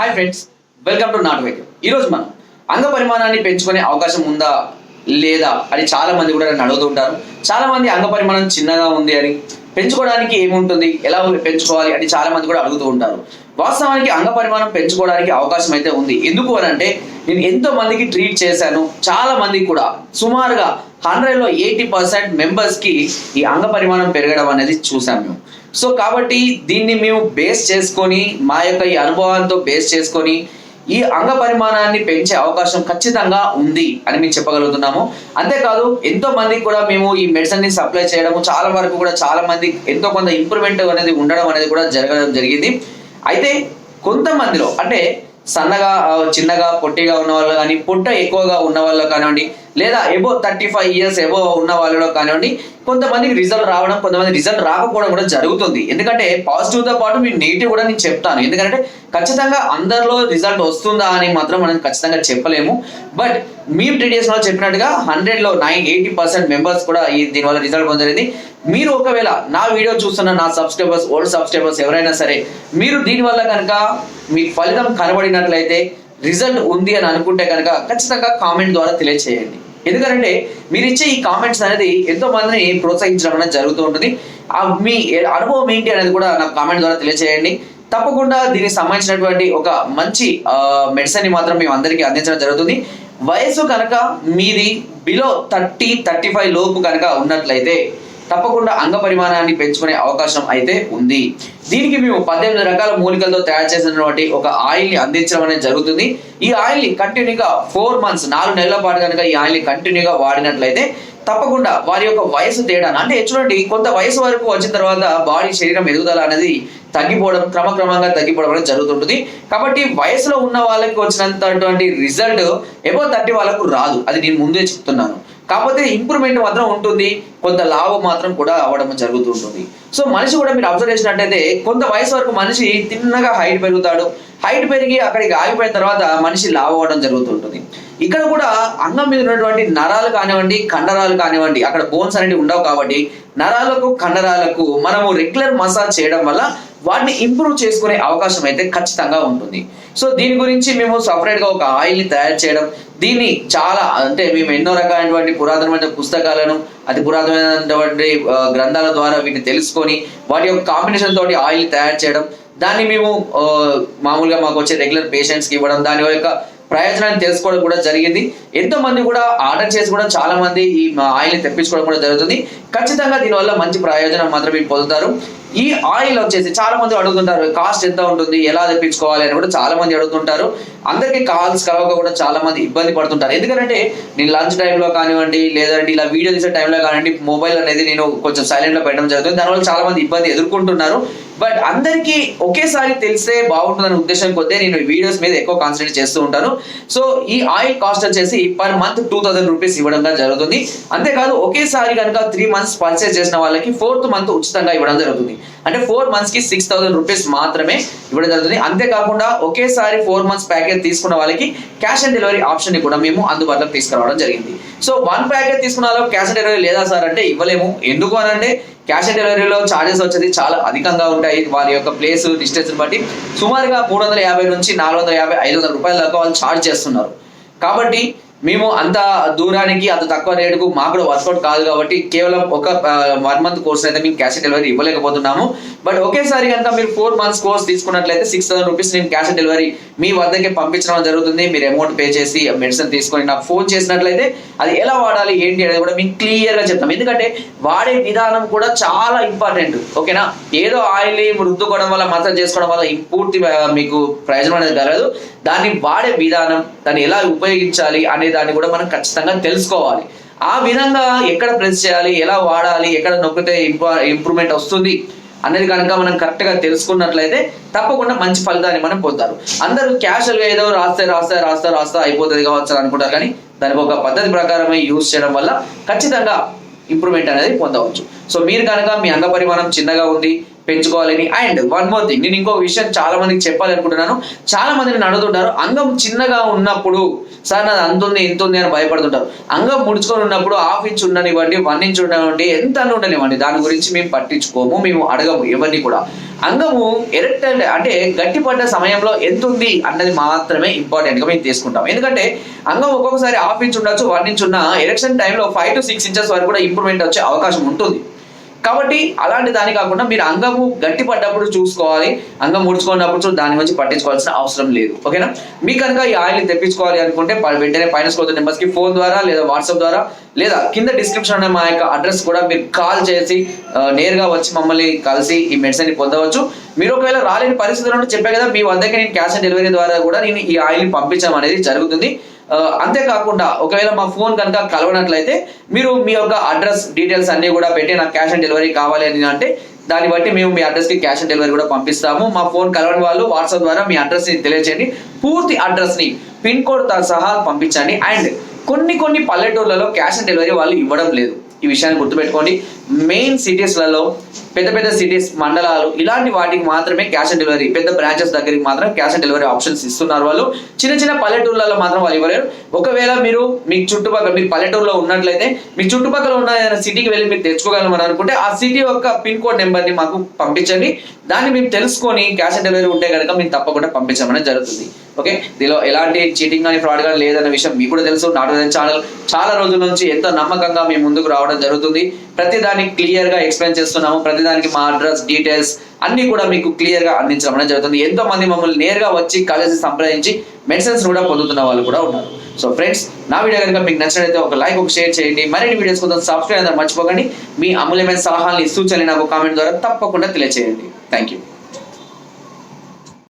Hi friends welcome to నాట్ వైద్యం ఈరోజు మనం అంగ పరిమాణాన్ని పెంచుకునే అవకాశం ఉందా? లేదా? అని చాలా మంది కూడా నన్ను అడుగుతుంటారు చాలా మంది అంగ పరిమాణం చిన్నగా ఉంది అని. పెంచుకోవడానికి ఏముంటుంది? ఎలా పెంచుకోవాలి? అని చాలా మంది కూడా అడుగుతూ ఉంటారు. వాస్తవానికి అంగ పరిమాణం పెంచుకోవడానికి అవకాశం అయితే ఉంది. ఎందుకు అని అంటే నేను ఎంతో మందికి ట్రీట్ చేశాను. చాలా మందికి కూడా. సుమారుగా హండ్రెడ్లో ఎయిటీ పర్సెంట్ మెంబర్స్కి ఈ అంగ పరిమాణం పెరగడం అనేది చూసాం మేము. సో కాబట్టి దీన్ని మేము బేస్ చేసుకొని మా యొక్క ఈ అనుభవాలతో బేస్ చేసుకొని ఈ అంగ పరిమాణాన్ని పెంచే అవకాశం ఖచ్చితంగా ఉంది అని మేము చెప్పగలుగుతున్నాము. అంతేకాదు ఎంతో మందికి కూడా మేము ఈ మెడిసిన్ని సప్లై చేయడము చాలా వరకు కూడా చాలా మంది ఎంతో కొంత ఇంప్రూవ్మెంట్ అనేది ఉండడం అనేది కూడా జరగడం జరిగింది. అయితే కొంతమందిలో అంటే సన్నగా చిన్నగా పొట్టిగా ఉన్న వాళ్ళు కానీ పొట్ట ఎక్కువగా ఉన్న వాళ్ళు కానివ్వండి లేదా above thirty five years above ఉన్న వాళ్ళలో కానివ్వండి కొంతమందికి రిజల్ట్ రావడం కొంతమంది రిజల్ట్ రాకపోవడం కూడా జరుగుతుంది. ఎందుకంటే పాజిటివ్తో పాటు మీ నెగిటివ్ కూడా నేను చెప్తాను. ఎందుకంటే ఖచ్చితంగా అందరిలో రిజల్ట్ వస్తుందా అని మాత్రం మనం ఖచ్చితంగా చెప్పలేము. బట్ మీ ప్రీడియస్ వాళ్ళు చెప్పినట్టుగా హండ్రెడ్లో నైన్ ఎయిటీ పర్సెంట్ మెంబర్స్ కూడా ఈ దీనివల్ల రిజల్ట్ పొందలేదు మీరు ఒకవేళ నా వీడియో చూస్తున్న నా సబ్స్క్రైబర్స్ ఓల్డ్ సబ్స్క్రైబర్స్ ఎవరైనా సరే మీరు దీనివల్ల కనుక మీ ఫలితం కనబడినట్లయితే రిజల్ట్ ఉంది అని అనుకుంటే కనుక ఖచ్చితంగా కామెంట్ ద్వారా తెలియచేయండి. ఎందుకంటే మీరు ఇచ్చే ఈ కామెంట్స్ అనేది ఎంతో మందిని ప్రోత్సహించడం అనేది జరుగుతూ ఉంటుంది. ఆ మీ అనుభవం ఏంటి అనేది కూడా నాకు కామెంట్ ద్వారా తెలియజేయండి తప్పకుండా దీనికి సంబంధించినటువంటి ఒక మంచి మెడిసిన్ని మాత్రం మేము అందరికీ అందించడం జరుగుతుంది. వయసు కనుక మీది బిలో థర్టీ థర్టీ ఫైవ్ లోపు కనుక ఉన్నట్లయితే తప్పకుండా అంగ పరిమాణాన్ని పెంచుకునే అవకాశం అయితే ఉంది. దీనికి మేము పద్దెనిమిది రకాల మూలికలతో తయారు చేసినటువంటి ఒక ఆయిల్ని అందించడం అనేది జరుగుతుంది. ఈ ఆయిల్ని కంటిన్యూగా ఫోర్ మంత్స్ నాలుగు నెలల పాటు కనుక ఈ ఆయిల్ని కంటిన్యూగా వాడినట్లయితే తప్పకుండా వారి యొక్క వయసు తేడా అంటే చూడండి కొంత వయసు వరకు వచ్చిన తర్వాత బాడీ శరీరం ఎదుగుదల అనేది తగ్గిపోవడం క్రమక్రమంగా తగ్గిపోవడం అనేది జరుగుతుంటుంది. కాబట్టి వయసులో ఉన్న వాళ్ళకి వచ్చినంతటువంటి రిజల్ట్ ఎబో థర్టీ వాళ్ళకు రాదు. అది నేను ముందే చెప్తున్నాను. కాకపోతే ఇంప్రూవ్మెంట్ మాత్రం ఉంటుంది కొంత లాభం మాత్రం కూడా అవ్వడం జరుగుతూ ఉంటుంది. సో మనిషి కూడా మీరు అబ్జర్వ్ చేసినట్టయితే కొంత వయసు వరకు మనిషి తిన్నగా హైట్ పెరుగుతాడు. హైట్ పెరిగి అక్కడికి ఆగిపోయిన తర్వాత మనిషి లావ్ అవ్వడం జరుగుతుంటుంది ఇక్కడ కూడా అంగం మీద ఉన్నటువంటి నరాలు కానివ్వండి కండరాలు కానివ్వండి అక్కడ బోన్స్ అనేవి ఉండవు కాబట్టి నరాలకు కండరాలకు మనము రెగ్యులర్ మసాజ్ చేయడం వల్ల వాటిని ఇంప్రూవ్ చేసుకునే అవకాశం అయితే ఖచ్చితంగా ఉంటుంది. సో దీని గురించి మేము సపరేట్గా ఒక ఆయిల్ని తయారు చేయడం దీన్ని చాలా అంటే మేము ఎన్నో రకాలైనటువంటి పురాతనమైన పుస్తకాలను అతి పురాతనమైనటువంటి గ్రంథాల ద్వారా వీటిని తెలుసుకొని వాటి యొక్క కాంబినేషన్ తోటి ఆయిల్ తయారు చేయడం దాన్ని మేము మామూలుగా మాకు వచ్చే రెగ్యులర్ పేషెంట్స్కి ఇవ్వడం దాని యొక్క ప్రయోజనాన్ని తెలుసుకోవడం కూడా జరిగింది. ఎంతో మంది కూడా ఆర్డర్ చేసి కూడా చాలా మంది ఈ ఆయిల్ని తెప్పించుకోవడం కూడా జరుగుతుంది. ఖచ్చితంగా దీనివల్ల మంచి ప్రయోజనం మాత్రం మీరు పొందుతారు. ఈ ఆయిల్ వచ్చేసి చాలా మంది అడుగుతుంటారు కాస్ట్ ఎంత ఉంటుంది? ఎలా తెప్పించుకోవాలి? అని కూడా చాలా మంది అడుగుతుంటారు. అందరికీ కాల్స్ కలవక కూడా చాలా మంది ఇబ్బంది పడుతుంటారు. ఎందుకంటే నేను లంచ్ టైంలో కానివ్వండి లేదంటే ఇలా వీడియో తీసే టైంలో కానివ్వండి మొబైల్ అనేది నేను కొంచెం సైలెంట్లో పెట్టడం జరుగుతుంది. దానివల్ల చాలా మంది ఇబ్బంది ఎదుర్కొంటున్నారు. బట్ అందరికీ ఒకేసారి తెలిస్తే బాగుంటుందనే ఉద్దేశం కొద్దే నేను వీడియోస్ మీద ఎక్కువ కాన్సన్ట్రేట్ చేస్తూ ఉంటాను. సో ఈ ఆయిల్ కాస్ట్ వచ్చేసి per month two thousand rupees ఇవ్వడం జరుగుతుంది. అంతేకాదు ఒకేసారి కనుక త్రీ మంత్స్ మంత్స్ పర్చేస్ చేసిన వాళ్ళకి ఫోర్త్ మంత్ ఉచితంగా ఇవ్వడం జరుగుతుంది. అంటే ఫోర్ మంత్స్కి సిక్స్ థౌసండ్ రూపీస్ మాత్రమే ఇవ్వడం జరుగుతుంది. అంతేకాకుండా ఒకేసారి ఫోర్ మంత్స్ ప్యాకేజ్ తీసుకున్న వాళ్ళకి క్యాష్ ఆన్ డెలివరీ ఆప్షన్ని కూడా మేము అందుబాటులోకి తీసుకురావడం జరిగింది. సో వన్ ప్యాకేజ్ తీసుకున్న వాళ్ళకి క్యాష్ ఆన్ డెలివరీ లేదా సార్ అంటే ఇవ్వలేము. ఎందుకు అని అంటే క్యాష్ ఆన్ డెలివరీలో ఛార్జెస్ వచ్చేది చాలా అధికంగా ఉంటాయి. వారి యొక్క ప్లేస్ డిస్టెన్స్ బట్టి సుమారుగా మూడు వందల యాభై నుంచి నాలుగు వందల యాభై ఐదు వందల రూపాయల దాకా వాళ్ళు ఛార్జ్ చేస్తున్నారు. కాబట్టి మేము అంత దూరానికి అంత తక్కువ రేటుకు మాకు కూడా వర్కౌట్ కాదు కాబట్టి కేవలం ఒక వన్ మంత్ కోర్స్ అయితే మేము క్యాష్ ఆన్ డెలివరీ ఇవ్వలేకపోతున్నాము. బట్ ఒకేసారి కనుక మీరు ఫోర్ మంత్స్ కోర్స్ తీసుకున్నట్లయితే సిక్స్ థౌసండ్ రూపీస్ నేను క్యాష్ ఆన్ డెలివరీ మీ వద్దకే పంపించడం జరుగుతుంది. మీరు అమౌంట్ పే చేసి మెడిసిన్ తీసుకొని నాకు ఫోన్ చేసినట్లయితే అది ఎలా వాడాలి ఏంటి అనేది కూడా మీకు క్లియర్గా చెప్తాం. ఎందుకంటే వాడే విధానం కూడా చాలా ఇంపార్టెంట్ ఓకేనా? ఏదో ఆయిల్ రుద్దుకోవడం వల్ల మసాజ్ చేసుకోవడం వల్ల పూర్తి మీకు ప్రయోజనం అనేది కలదు దాన్ని వాడే విధానం దాన్ని ఎలా ఉపయోగించాలి అనేది అనే దాన్ని కూడా మనం ఖచ్చితంగా తెలుసుకోవాలి. ఆ విధంగా ఎక్కడ ప్రెస్ చేయాలి ఎలా వాడాలి ఎక్కడ నొక్కితే ఇంప్రూవ్మెంట్ వస్తుంది అనేది కనుక మనం కరెక్ట్గా తెలుసుకున్నట్లయితే తప్పకుండా మంచి ఫలితాన్ని మనం పొందారు అందరూ క్యాషువల్గా ఏదో రాస్తే రాస్తే రాస్తే రాస్తా అయిపోతుంది కావచ్చు అనుకుంటారు కానీ దానికి ఒక పద్ధతి ప్రకారమే యూజ్ చేయడం వల్ల ఖచ్చితంగా ఇంప్రూవ్మెంట్ అనేది పొందవచ్చు. సో మీరు కనుక మీ అంగ పరిమాణం చిన్నగా ఉంది పెంచుకోవాలని. అండ్ వన్ మోర్ థింగ్ నేను ఇంకో విషయం చాలా మందికి చెప్పాలనుకుంటున్నాను. చాలా మంది అడుగుతుంటారు అంగం చిన్నగా ఉన్నప్పుడు సార్ నాది అంత ఉంది ఇంత ఉంది అని భయపడుతుంటారు. అంగం ముడుచుకొని ఉన్నప్పుడు హాఫ్ ఇంచ్ ఉండనివ్వండి వన్ ఇంచ్ ఉండనివ్వండి ఎంత ఉండనివ్వండి. దాని గురించి మేము పట్టించుకోము మేము అడగము ఎవరిని కూడా. అంగము ఎరెక్ట్ అంటే గట్టిపడ్డ సమయంలో ఎంత ఉంది అన్నది మాత్రమే ఇంపార్టెంట్గా మేము తీసుకుంటాం. ఎందుకంటే అంగం ఒక్కొక్కసారి హాఫ్ ఇంచ్ ఉండొచ్చు వన్ ఇంచ్ ఉన్న ఎరెక్షన్ టైంలో ఫైవ్ టు సిక్స్ ఇంచెస్ వరకు కూడా ఇంప్రూవ్మెంట్ వచ్చే అవకాశం ఉంటుంది. కాబట్టి అలాంటి దాని కాకుండా మీరు అంగము గట్టి పడ్డప్పుడు చూసుకోవాలి అంగం ముడుచుకున్నప్పుడు దాని గురించి పట్టించుకోవాల్సిన అవసరం లేదు. ఓకేనా? మీ కనుక ఈ ఆయిల్ని తెప్పించుకోవాలి అనుకుంటే వెంటనే పైన స్కోర్ నెంబర్స్కి ఫోన్ ద్వారా లేదా వాట్సాప్ ద్వారా లేదా కింద డిస్క్రిప్షన్ అనే మా యొక్క అడ్రస్ కూడా మీరు కాల్ చేసి నేరుగా వచ్చి మమ్మల్ని కలిసి ఈ మెడిసిన్ పొందవచ్చు. మీరు ఒకవేళ రాలేని పరిస్థితులు చెప్పే కదా మీ వద్దకి నేను క్యాష్ ఆన్ డెలివరీ ద్వారా కూడా నేను ఈ ఆయిల్ని పంపించడం అనేది జరుగుతుంది. అంతేకాకుండా ఒకవేళ మా ఫోన్ కనుక కలవనట్లయితే మీరు మీ యొక్క అడ్రస్ డీటెయిల్స్ అన్ని కూడా పెట్టి నాకు క్యాష్ ఆన్ డెలివరీ కావాలి అని అంటే దాన్ని బట్టి మేము మీ అడ్రస్కి క్యాష్ ఆన్ డెలివరీ కూడా పంపిస్తాము. మా ఫోన్ కలవని వాళ్ళు వాట్సాప్ ద్వారా మీ అడ్రస్ని తెలియచేయండి. పూర్తి అడ్రస్ని పిన్ కోడ్ సహా పంపించండి. అండ్ కొన్ని కొన్ని పల్లెటూర్లలో క్యాష్ ఆన్ డెలివరీ వాళ్ళు ఇవ్వడం లేదు. ఈ విషయాన్ని గుర్తుపెట్టుకోండి. మెయిన్ సిటీస్లలో పెద్ద పెద్ద సిటీస్ మండలాలు ఇలాంటి వాటికి మాత్రమే క్యాష్ ఆన్ డెలివరీ పెద్ద బ్రాంచెస్ దగ్గరికి మాత్రం క్యాష్ ఆన్ డెలివరీ ఆప్షన్స్ ఇస్తున్నారు వాళ్ళు. చిన్న చిన్న పల్లెటూర్లలో మాత్రం వాళ్ళు ఇవ్వలేరు. ఒకవేళ మీరు మీ చుట్టుపక్కల మీరు పల్లెటూరులో ఉన్నట్లయితే మీ చుట్టుపక్కల ఉన్న ఏదైనా సిటీకి వెళ్ళి మీరు తెచ్చుకోగలమని అనుకుంటే ఆ సిటీ యొక్క పిన్ కోడ్ నెంబర్ని మాకు పంపించండి. దాన్ని మేము తెలుసుకొని క్యాష్ ఆన్ డెలివరీ ఉంటే కనుక మేము తప్పకుండా పంపించడం జరుగుతుంది. ఓకే దీనిలో ఎలాంటి చీటింగ్ కానీ ఫ్రాడ్ కానీ లేదన్న విషయం మీకు కూడా తెలుసు. నాట్ ఛానల్ చాలా రోజుల నుంచి ఎంతో నమ్మకంగా మేము ముందుకు రావడం జరుగుతుంది. ప్రతి దానికి క్లియర్గా ఎక్స్ప్లెయిన్ చేస్తున్నాము. ప్రతి దానికి మా అడ్రస్ డీటెయిల్స్ అన్ని కూడా మీకు క్లియర్గా అందించడం జరుగుతుంది. ఎంతో మంది మమ్మల్ని నేరుగా వచ్చి కలిసి సంప్రదించి మెడిసిన్స్ కూడా పొందుతున్న వాళ్ళు కూడా ఉన్నారు. సో ఫ్రెండ్స్ నా వీడియో కనుక మీకు నచ్చినట్లయితే ఒక లైక్ ఒక షేర్ చేయండి. మరిన్ని వీడియోస్ కోసం సబ్స్క్రైబ్ అందరూ మర్చిపోకండి. మీ అమూల్యమైన సలహాలని సూచనలు నాకు కామెంట్ ద్వారా తప్పకుండా తెలియజేయండి Thank you.